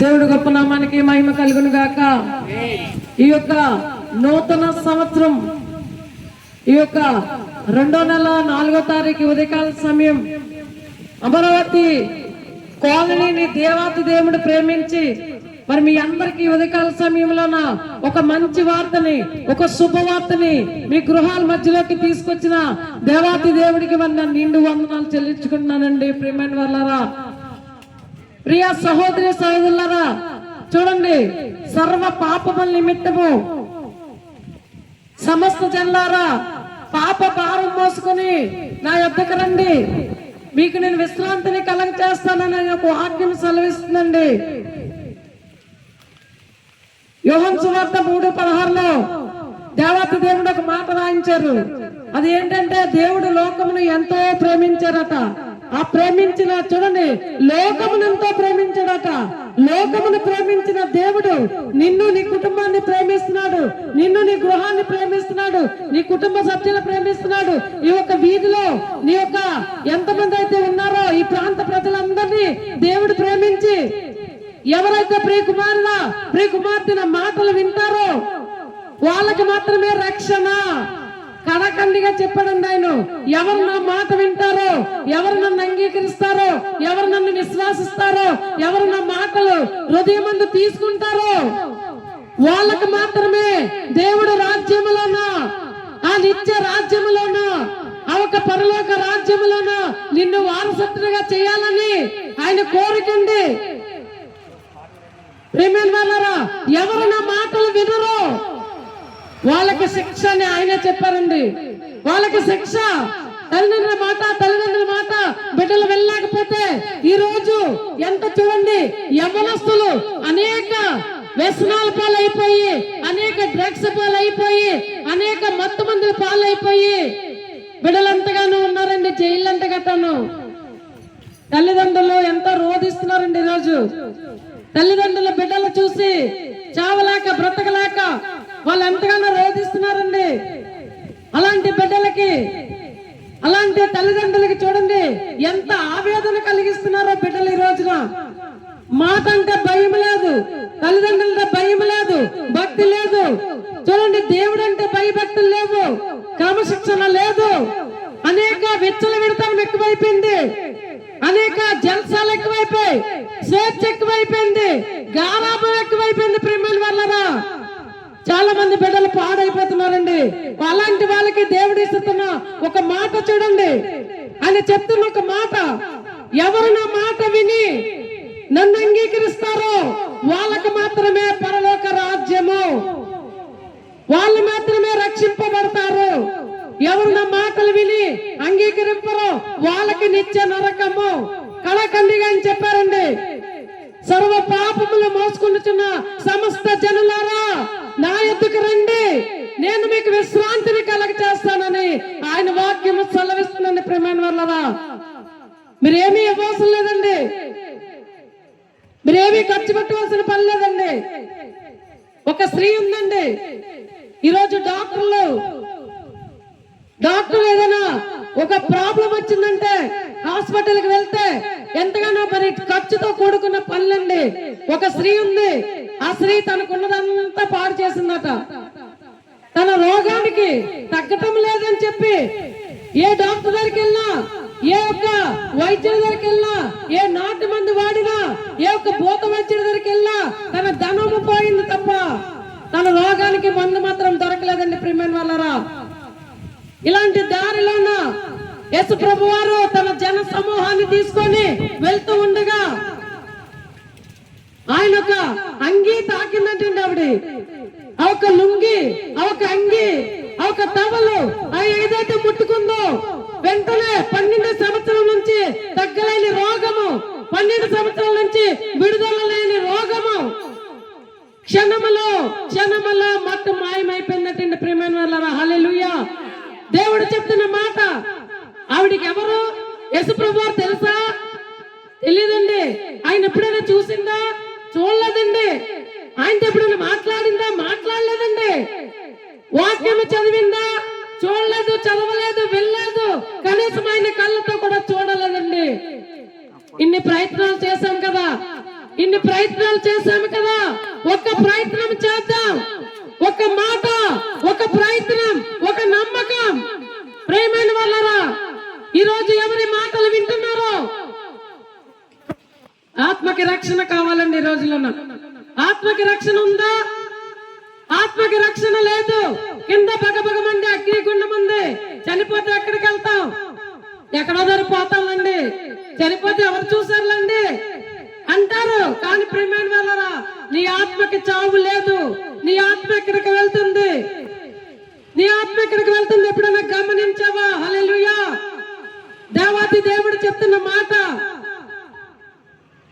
దేవుడు గొప్ప నామానికి మహిమ కలుగును గాక ఈ యొక్క నూతన సంవత్సరం ఈ యొక్క రెండో నెల నాలుగో తారీఖు ఉదయకాల సమయం అమరావతి కాలనీని దేవాతి దేవుడు ప్రేమించి మరి మీ అందరికి ఉదయకాల సమయంలోన ఒక మంచి వార్తని ఒక శుభవార్తని మీ గృహాల మధ్యలోకి తీసుకొచ్చిన దేవాతి దేవుడికి మరి నిండు వందనాలు చెల్లించుకుంటున్నానండి. ప్రియమైన వాళ్ళారా ప్రియ సహోదరి సహోదరులారా చూడండి సర్వ పాపముల నిమిత్తము సమస్త జనులారా పాప భారం మోసుకుని నా యొద్దకు రండి. మీకు నేను విశ్రాంతిని కలగ చేస్తానని ఒక వాక్యం సెలవిస్తుందండి. యోహన్ సువార్త మూడు పదహారులో దేవత దేవుడు ఒక మాట రాయించారు. అది ఏంటంటే దేవుడు లోకమును ఎంతో ప్రేమించారట. ఆ ప్రేమించిన చూడండి లోకమును ఎంతో లోకమును ప్రేమించిన దేవుడు నిన్ను నీ కుటుంబాన్ని ప్రేమిస్తున్నాడు నిన్ను నీ గృహాన్ని ప్రేమిస్తున్నాడు నీ కుటుంబ సభ్యులు ప్రేమిస్తున్నాడు. ఈ యొక్క వీధిలో నీ యొక్క ఎంతమంది అయితే ఉన్నారో ఈ ప్రాంత ప్రజలందరినీ దేవుడు ప్రేమించి ఎవరైతే ప్రియ కుమారుల ప్రియ కుమార్తెన మాటలు వింటారో వాళ్ళకి మాత్రమే రక్షణ. కడకండిగా చెప్పాడండి ఆయన ఎవరు నా మాట వింటారో ఎవరు నన్ను అంగీకరిస్తారో ఎవరు నన్ను విశ్వాసిస్తారో ఎవరు నా మాటలు హృదయమందు తీసుకుంటారో వాళ్ళకు మాత్రమే దేవుడు రాజ్యములోన ఆ నిత్య రాజ్యములోన ఆ ఒక పరలోక రాజ్యములోన నిన్ను వారసత్తుగా చేయాలని ఆయన కోరికండి. ప్రేమైన వాళ్ళరా ఎవరు నా మాటలు వినరు? వాళ్ళకి శిక్ష అని ఆయన చెప్పారండి. వాళ్ళకి శిక్ష. తల్లిదండ్రుల మాట తల్లిదండ్రుల మాట బిడ్డలు వెళ్ళలేకపోతే ఈ రోజు ఎంత చూడండి యవనస్తులు అనేక వ్యసనాల పాలైపోయి అనేక డ్రగ్స్ పాలైపోయి అనేక మత్తు మందుల పాలైపోయి బిడ్డలంతగానో ఉన్నారండి జైలు తను తల్లిదండ్రులు ఎంతో రోధిస్తున్నారండి ఈరోజు. తల్లిదండ్రుల బిడ్డలు చూసి చావలేక బ్రతకలేక వాళ్ళు ఎంతగానో రోధిస్తున్నారండి. అలాంటి బిడ్డలకి అలాంటి తల్లిదండ్రులకి చూడండి ఎంత ఆవేదన కలిగిస్తున్నారో బిడ్డలు ఈ రోజున. మాట అంటే భయం లేదు తల్లిదండ్రులంటే భయం లేదు భక్తి లేదు. చూడండి దేవుడు అంటే భయభక్తులు లేవు క్రమశిక్షణ లేదు. అనేక వెచ్చల విడతాం ఎక్కువైపోయింది. అనేక జల్సాలు ఎక్కువైపోయి స్వేచ్ఛ ఎక్కువైపోయింది గారాభం ఎక్కువైపోయింది ప్రేమల వల్లరా చాలా మంది బిడ్డలు పాడైపోతున్నారండి. అలాంటి వాళ్ళకి దేవుడు ఇస్తున్న ఒక మాట చూడండి. ఆయన చెప్తున్న ఒక మాట. ఎవరు నా మాట విని నన్ను అంగీకరిస్తారో వాళ్ళకి మాత్రమే పరలోక రాజ్యము. వాళ్ళు మాత్రమే రక్షింపబడతారు. ఎవరు నా మాటలు విని అంగీకరింపరో వాళ్ళకి నిత్య నరకము. కళకండిగా అని చెప్పారండి. సర్వ పాపములు మోసుకుంటున్న సమస్త జనులారా నా ఎద్దుకు రండి నేను మీకు విశ్రాంతిని కలగ చేస్తానని ఆయన వాక్యము సెలవిస్తుందండి ప్రేమైన మీరేమీ ఇవ్వాల్సిన లేదండి. మీరేమీ ఖర్చు పెట్టవలసిన పని లేదండి. ఒక స్త్రీ ఉందండి. ఈరోజు డాక్టర్లు డాక్టర్ ఏదైనా ఒక ప్రాబ్లం వచ్చిందంటే హాస్పిటల్కి వెళ్తే ఎంతగానో మరి ఖర్చుతో కూడుకున్న పనులండి. ఒక స్త్రీ ఉంది. ఆ స్త్రీ తనకున్నదంతా పాడు చేసిందట. తన రోగానికి తగ్గటం లేదని చెప్పి ఏ డాక్టర్ దగ్గరికి వెళ్ళినా ఏ ఒక్క వైద్యుల దగ్గరికి వెళ్ళినా ఏ నాటు మందు వాడినా ఏ ఒక్క భూత వైద్యుల దగ్గరికి వెళ్ళినా తన ధనము పోయింది తప్ప తన రోగానికి మందు మాత్రం దొరకలేదండి ప్రిమెన్ వల్లరా ఇలాంటి దారిలోన యశు ప్రభు వారు తన జన సమూహాన్ని తీసుకొని వెళ్తూ ఉండగా ఆయన ఒక అంగీ తాకిందంటే ఆవిడ. ఒక లుంగి ఒక అంగి ఒక తవలు ఆ ఏదైతే ముట్టుకుందో వెంటనే పన్నెండు సంవత్సరం నుంచి తగ్గలేని రోగము పన్నెండు సంవత్సరాల నుంచి విడుదల లేని రోగము. క్షణములో క్షణములో మొత్తం మాయమైపోయిందటండి ప్రేమైన వాళ్ళ హల్లెలూయా. దేవుడు చెప్తున్న మాట ఆవిడికి ఎవరు? యశుప్రభు తెలుసా? తెలియదండి ఆయన ఎప్పుడైనా చూసిందా? చూడలేదండి. ఆయనతో ఎప్పుడైనా మాట్లాడిందా? మాట్లాడలేదండి. వాక్యం చదివిందా? చూడలేదు చదవలేదు వెళ్ళలేదు కనీసం ఆయన కళ్ళతో కూడా చూడలేదండి. ఇన్ని ప్రయత్నాలు చేశాం కదా. ఇన్ని ప్రయత్నాలు చేశాము కదా. ఒక్క ప్రయత్నం చేద్దాం ఒక మాట ఒక ప్రయత్నం ఒక నమ్మకం ప్రేమైన వాళ్ళరా ఈ రోజు ఎవరి మాటలు వింటున్నారో ఆత్మకి రక్షణ కావాలండి ఈ రోజుల్లో. ఆత్మకి రక్షణ ఉందా? ఆత్మకి రక్షణ లేదు. కింద బగబగమంది అగ్నిగుండం ఉంది. చనిపోతే ఎక్కడికి వెళ్తాం? ఎక్కడో పోతాం చనిపోతే ఎవరు చూసారులండి అంటారు కానీ ప్రేమైన వాళ్ళరా నీ ఆత్మకి చావు లేదు నీ ఆత్మ ఎక్కడికి వెళ్తుంది నీ ఆత్మ ఎక్కడికి వెళ్తుంది ఎప్పుడైనా గమనించావా హల్లెలూయా దేవాతి దేవుడు చెప్తున్న మాట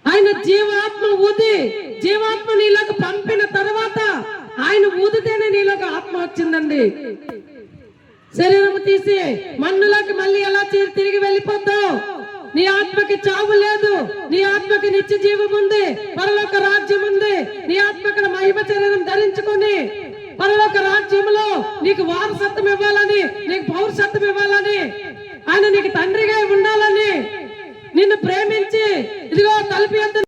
ఆయన జీవాత్మ ఊది జీవాత్మ నీలోకి పంపిన తర్వాత ఆయన ఊదితేనే నీలోకి ఆత్మ వచ్చిందండి. శరీరం తీసి మన్నులోకి మళ్ళీ ఎలా తిరిగి వెళ్ళిపోతావు నీ ఆత్మకి చావు లేదు. నీ ఆత్మకి నిత్య జీవం ఉంది. పరలోక రాజ్యం ఉంది. నీ ఆత్మకి మహిమ శరీరం ధరించుకొని పరలోక రాజ్యంలో నీకు వారసత్వం ఇవ్వాలని నీకు పౌరసత్వం ఇవ్వాలని ఆయన నీకు తండ్రిగా ఉండాలని నిన్ను ప్రేమించి ఇదిగో తలుపు